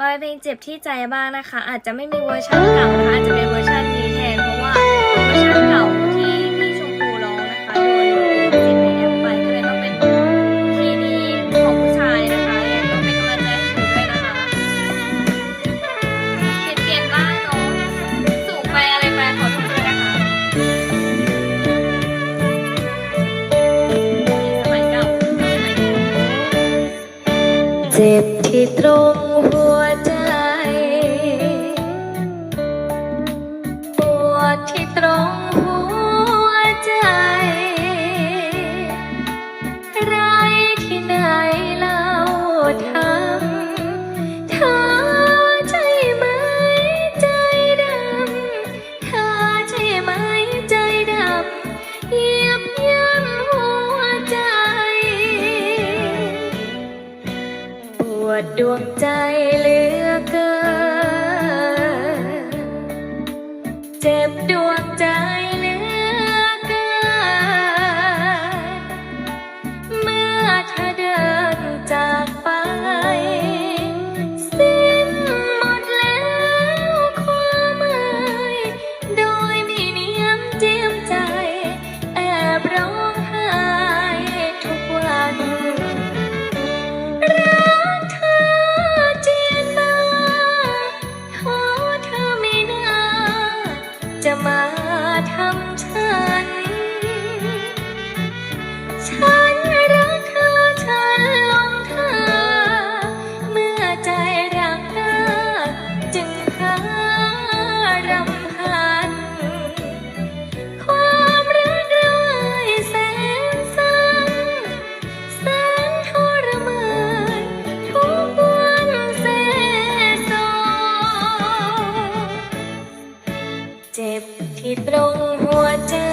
บอยเพลงเจ็บที่ใจบ้างนะคะ อาจจะไม่มีเวอร์ชันเก่านะคะอาจจะเป็นเวอร์ชันนี้แทนเพราะว่าเวอร์ชันเก่าที่พี่ชมพูร้องนะคะโดนลิขสิทธิ์ในแอปไปก็เลยต้องเป็นคีย์นี้ของผู้ชายนะคะยังต้องเป็นกำลังใจให้หนูด้วยนะคะเปลี่ยนเปลี่ยนบ้างเนาะสูงไปอะไรไปขอโทษด้วยนะคะสมัยเก่าสมัยนี้เจ็บที่ตรง ดที่ตรงหัวใจ ไรที่ไหนเล่าทำเธอใช่ไหมใจดำเธอใช่ไหมใจดำเหยียบย่ำหัวใจปวดดวงใจเหลือเกิน เจ็บดวงใจ หัวใจ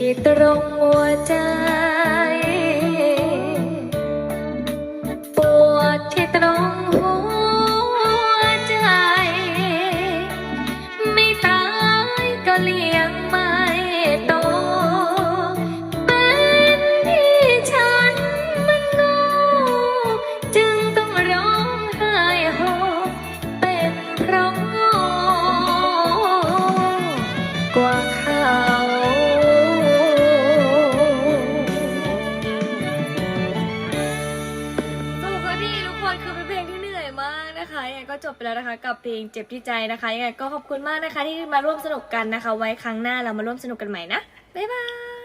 ที่ตรงหัวใจ ปวดที่ตรงหัวใจ ไม่ตายก็เลี้ยงไม่ต จบไปแล้วนะคะ กับเพลงเจ็บที่ใจนะคะยังไงก็ขอบคุณมากนะคะที่มาร่วมสนุกกันนะคะ ไว้ครั้งหน้าเรามาร่วมสนุกกันใหม่นะบ๊ายบาย